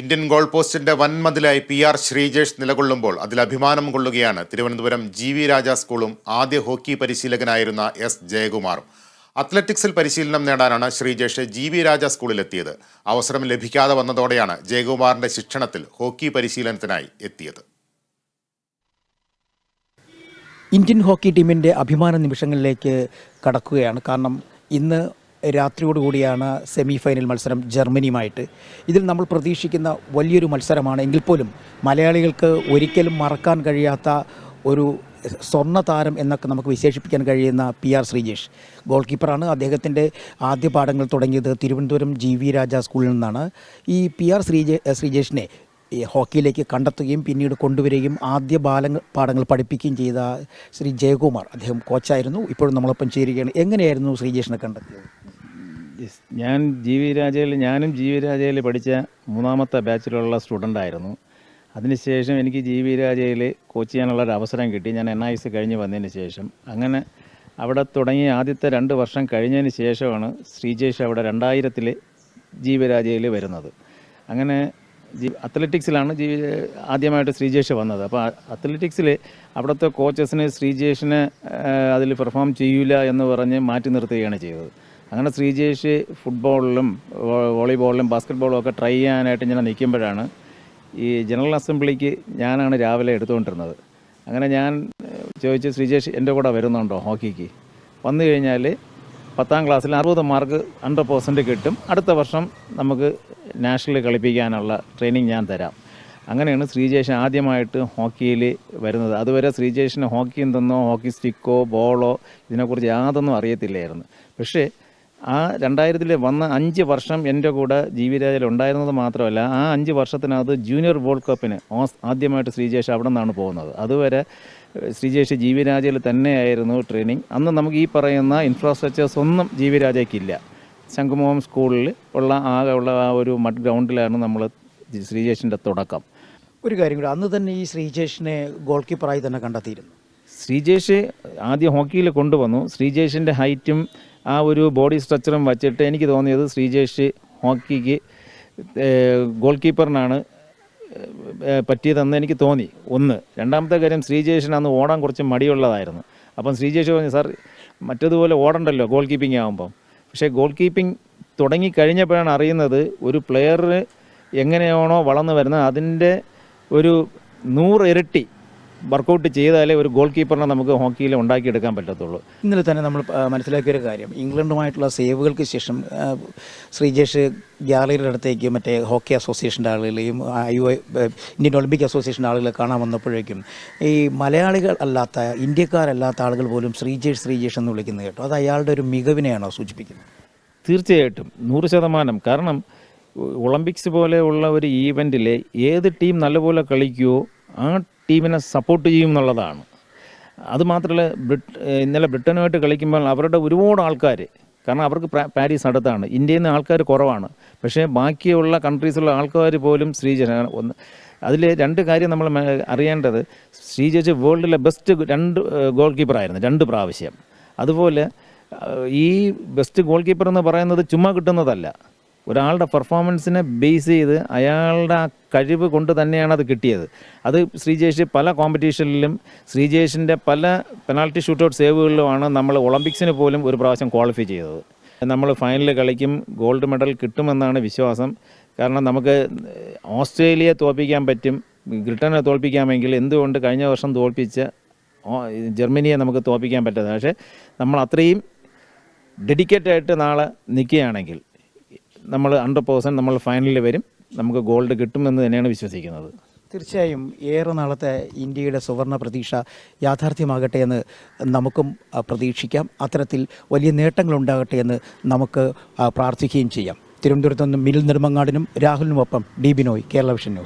Indian goal പോസ്റ്റിന്റെ വൻമതിലായി P R Sreejesh നിലകൊള്ളുമ്പോൾ അതിൽ അഭിമാനം കൊള്ളുകയാണ്. തിരുവനന്തപുരം ജി വി രാജ സ്കൂളും ആദ്യ ഹോക്കി പരിശീലകനായിരുന്ന എസ് ജയകുമാറും. അത്ലറ്റിക്സിൽ പരിശീലനം നേടാനാണ് ശ്രീജേഷ് ജി വി രാജ സ്കൂളിലെത്തിയത്. അവസരം ലഭിക്കാതെ വന്നതോടെയാണ് ജയകുമാറിന്റെ ശിക്ഷണത്തിൽ ഹോക്കി പരിശീലനത്തിനായി എത്തിയത്. ഇന്ത്യൻ ഹോക്കി ടീമിന്റെ അഭിമാന നിമിഷങ്ങളിലേക്ക് കടക്കുകയാണ്. കാരണം ഇന്ന് രാത്രിയോടുകൂടിയാണ് സെമി ഫൈനൽ മത്സരം ജർമ്മനിയുമായിട്ട്. ഇതിൽ നമ്മൾ പ്രതീക്ഷിക്കുന്ന വലിയൊരു മത്സരമാണ്. എങ്കിൽ പോലും മലയാളികൾക്ക് ഒരിക്കലും മറക്കാൻ കഴിയാത്ത ഒരു സ്വർണ താരം എന്നൊക്കെ നമുക്ക് വിശേഷിപ്പിക്കാൻ കഴിയുന്ന പി ആർ ശ്രീജേഷ്. ഗോൾ കീപ്പറാണ്. അദ്ദേഹത്തിന്റെ ആദ്യ പാഠങ്ങൾ തുടങ്ങിയത് തിരുവനന്തപുരം ജി വി രാജ സ്കൂളിൽ നിന്നാണ്. ഈ പി ആർ ശ്രീജേ ശ്രീജേഷിനെ ഈ ഹോക്കിയിലേക്ക് കണ്ടെത്തുകയും പിന്നീട് കൊണ്ടുവരികയും ആദ്യ ബാലങ്ങൾ പാഠങ്ങൾ പഠിപ്പിക്കുകയും ചെയ്ത ശ്രീ ജയകുമാർ അദ്ദേഹം കോച്ചായിരുന്നു ഇപ്പോഴും നമ്മളൊപ്പം ചേരുകയാണ്. എങ്ങനെയായിരുന്നു ശ്രീജേഷിനെ കണ്ടെത്തിയത്. ഞാൻ ജി രാജയിൽ ഞാനും ജി രാജയിൽ പഠിച്ച മൂന്നാമത്തെ ബാച്ചിലുള്ള സ്റ്റുഡന്റ് ആയിരുന്നു അതിനുശേഷം എനിക്ക് ജി രാജയിൽ കോച്ച് ചെയ്യാനുള്ള ഒരു അവസരം കിട്ടി. ഞാൻ എൻ ഐ എസ് കഴിഞ്ഞ് വന്നതിന് ശേഷം. അങ്ങനെ അവിടെ തുടങ്ങി ആദ്യത്തെ രണ്ട് വർഷം കഴിഞ്ഞതിന് ശേഷമാണ് ശ്രീജേഷ് അവിടെ രണ്ടായിരത്തിൽ ജി രാജയിൽ വരുന്നത്. അങ്ങനെ ജി അത്ലറ്റിക്സിലാണ് ജീവി ആദ്യമായിട്ട് ശ്രീജേഷ് വന്നത്. അപ്പോൾ അത്ലറ്റിക്സിൽ അവിടുത്തെ കോച്ചസിന് ശ്രീജേഷിനെ അതിൽ പെർഫോം ചെയ്യില്ല എന്ന് പറഞ്ഞ് മാറ്റി നിർത്തുകയാണ് ചെയ്തത്. അങ്ങനെ ശ്രീജേഷ് ഫുട്ബോളിലും വോളിബോളിലും ബാസ്ക്കറ്റ് ഒക്കെ ട്രൈ ചെയ്യാനായിട്ട് ഇങ്ങനെ നിൽക്കുമ്പോഴാണ് ഈ ജനറൽ അസംബ്ലിക്ക് ഞാനാണ് രാവിലെ എടുത്തുകൊണ്ടിരുന്നത്. അങ്ങനെ ഞാൻ ചോദിച്ച് ശ്രീജേഷ് എന്റെ കൂടെ വരുന്നുണ്ടോ ഹോക്കിക്ക്? വന്നു കഴിഞ്ഞാൽ പത്താം ക്ലാസ്സിൽ അറുപത് മാർക്ക് ഹൺഡ്രഡ് പെർസെന്റ് കിട്ടും. അടുത്ത വർഷം നമുക്ക് നാഷണലിൽ കളിപ്പിക്കാനുള്ള ട്രെയിനിങ് ഞാൻ തരാം. അങ്ങനെയാണ് ശ്രീജേഷ് ആദ്യമായിട്ട് ഹോക്കിയിൽ വരുന്നത്. അതുവരെ ശ്രീജേഷിന് ഹോക്കി എന്തെന്നോ ഹോക്കി സ്റ്റിക്കോ ബോളോ ഇതിനെക്കുറിച്ച് യാതൊന്നും അറിയത്തില്ലായിരുന്നു. പക്ഷേ ആ രണ്ടായിരത്തിൽ വന്ന അഞ്ച് വർഷം എന്റെ കൂടെ ജീവിരാജിൽ ഉണ്ടായിരുന്നത് മാത്രമല്ല ആ അഞ്ച് വർഷത്തിനകത്ത് ജൂനിയർ വേൾഡ് കപ്പിന് ആദ്യമായിട്ട് ശ്രീജേഷ് അവിടെ നിന്നാണ് പോകുന്നത്. അതുവരെ ശ്രീജേഷ് ജീവിരാജയിൽ തന്നെയായിരുന്നു ട്രെയിനിങ് അന്ന് നമുക്ക് ഈ പറയുന്ന ഇൻഫ്രാസ്ട്രക്ചേഴ്സ് ഒന്നും ജീവിരാജയ്ക്കില്ല ശംഖുമോഹം സ്കൂളിൽ ഉള്ള ആകെ ഉള്ള ആ ഒരു മഡ് ഗ്രൗണ്ടിലാണ് നമ്മൾ ശ്രീജേഷിന്റെ തുടക്കം. ഒരു കാര്യം കൂടി അന്ന് തന്നെ ഈ ശ്രീജേഷിനെ ഗോൾ കീപ്പറായി തന്നെ കണ്ടെത്തിയിരുന്നു. ശ്രീജേഷ് ആദ്യം ഹോക്കിയിൽ കൊണ്ടുവന്നു. ശ്രീജേഷിന്റെ ഹൈറ്റും ആ ഒരു ബോഡി സ്ട്രക്ചറും വച്ചിട്ട് എനിക്ക് തോന്നിയത് ശ്രീജേഷ് ഹോക്കിക്ക് ഗോൾ കീപ്പറിനാണ് പറ്റിയതെന്ന് എനിക്ക് തോന്നി. ഒന്ന്. രണ്ടാമത്തെ കാര്യം ശ്രീജേഷിന് അന്ന് ഓടാൻ കുറച്ച് മടിയുള്ളതായിരുന്നു. അപ്പം ശ്രീജേഷ് പറഞ്ഞു സാർ മറ്റതുപോലെ ഓടണ്ടല്ലോ ഗോൾ കീപ്പിംഗ് ആകുമ്പം പക്ഷേ ഗോൾ കീപ്പിംഗ് തുടങ്ങി കഴിഞ്ഞപ്പോഴാണ് അറിയുന്നത് ഒരു പ്ലെയർ എങ്ങനെയാണോ വളർന്നു വരുന്നത് അതിന്റെ ഒരു നൂറ് ഇരട്ടി വർക്കൗട്ട് ചെയ്താലേ ഒരു ഗോൾ കീപ്പറിനെ നമുക്ക് ഹോക്കിയിൽ ഉണ്ടാക്കിയെടുക്കാൻ പറ്റത്തുള്ളൂ. ഇന്നലെ തന്നെ നമ്മൾ മനസ്സിലാക്കിയ ഒരു കാര്യം. ഇംഗ്ലണ്ടുമായിട്ടുള്ള സേവുകൾക്ക് ശേഷം ശ്രീജേഷ് ഗ്യാലറിയുടെ അടുത്തേക്ക് മറ്റേ ഹോക്കി അസോസിയേഷന്റെ ആളുകളെയും യു ഇന്ത്യൻ ഒളിമ്പിക് അസോസിയേഷന്റെ ആളുകളെ കാണാൻ വന്നപ്പോഴേക്കും ഈ മലയാളികൾ അല്ലാത്ത ഇന്ത്യക്കാരല്ലാത്ത ആളുകൾ പോലും ശ്രീജേഷ് ശ്രീജേഷ് എന്ന് വിളിക്കുന്നത് കേട്ടോ. അത് അയാളുടെ ഒരു മികവിനെയാണോ സൂചിപ്പിക്കുന്നത്? തീർച്ചയായിട്ടും. നൂറ് ശതമാനം. കാരണം ഒളിമ്പിക്സ് പോലെയുള്ള ഒരു ഈവന്റിൽ ഏത് ടീം നല്ലപോലെ കളിക്കുമോ ആ ടീമിനെ സപ്പോർട്ട് ചെയ്യും എന്നുള്ളതാണ്. അതുമാത്രമല്ല ബ്രിട്ട് ഇന്നലെ ബ്രിട്ടനുമായിട്ട് കളിക്കുമ്പോൾ അവരുടെ ഒരുപാട് ആൾക്കാർ കാരണം അവർക്ക് പാരീസ് അടുത്താണ്. ഇന്ത്യയിൽ നിന്ന് ആൾക്കാർ കുറവാണ്. പക്ഷേ ബാക്കിയുള്ള കൺട്രീസിലുള്ള ആൾക്കാർ പോലും ശ്രീജന ഒന്ന് അതിൽ രണ്ട് കാര്യം നമ്മൾ അറിയേണ്ടത്. ശ്രീജേഷ് വേൾഡിലെ ബെസ്റ്റ് രണ്ട് ഗോൾ കീപ്പറായിരുന്നു രണ്ട് പ്രാവശ്യം. അതുപോലെ ഈ ബെസ്റ്റ് ഗോൾ കീപ്പർ എന്ന് പറയുന്നത് ചുമ്മാ കിട്ടുന്നതല്ല. ഒരാളുടെ പെർഫോമൻസിനെ ബേസ് ചെയ്ത് അയാളുടെ ആ കഴിവ് കൊണ്ട് തന്നെയാണ് അത് കിട്ടിയത്. അത് ശ്രീജേഷ് പല കോമ്പറ്റീഷനിലും ശ്രീജേഷിന്റെ പല പെനാൾട്ടി ഷൂട്ടൗട്ട് സേവുകളിലുമാണ് നമ്മൾ ഒളിമ്പിക്സിന് പോലും ഒരു പ്രാവശ്യം ക്വാളിഫൈ ചെയ്തത്. നമ്മൾ ഫൈനലിൽ കളിക്കും ഗോൾഡ് മെഡൽ കിട്ടുമെന്നാണ് വിശ്വാസം. കാരണം നമുക്ക് ഓസ്ട്രേലിയയെ തോൽപ്പിക്കാൻ പറ്റും ബ്രിട്ടനെ തോൽപ്പിക്കാമെങ്കിൽ എന്തുകൊണ്ട് കഴിഞ്ഞ വർഷം തോൽപ്പിച്ച ജർമ്മനിയെ നമുക്ക് തോൽപ്പിക്കാൻ പറ്റാതെ. പക്ഷേ നമ്മൾ അത്രയും ഡെഡിക്കേറ്റഡായിട്ട് നാളെ നിൽക്കുകയാണെങ്കിൽ നമ്മൾ ഹൺഡ്രഡ് പേഴ്സന്റ് നമ്മൾ ഫൈനലിൽ വരും. നമുക്ക് ഗോൾഡ് കിട്ടുമെന്ന് തന്നെയാണ് വിശ്വസിക്കുന്നത്. തീർച്ചയായും ഏറെ നാളത്തെ ഇന്ത്യയുടെ സുവർണ പ്രതീക്ഷ യാഥാർത്ഥ്യമാകട്ടെ എന്ന് നമുക്കും പ്രതീക്ഷിക്കാം. അത്തരത്തിൽ വലിയ നേട്ടങ്ങളുണ്ടാകട്ടെ എന്ന് നമുക്ക് പ്രാർത്ഥിക്കുകയും ചെയ്യാം. തിരുവനന്തപുരത്ത് നിന്ന് മിൽ നെടുമങ്ങാടിനും രാഹുലിനുമൊപ്പം D Binoy Kerala vision news.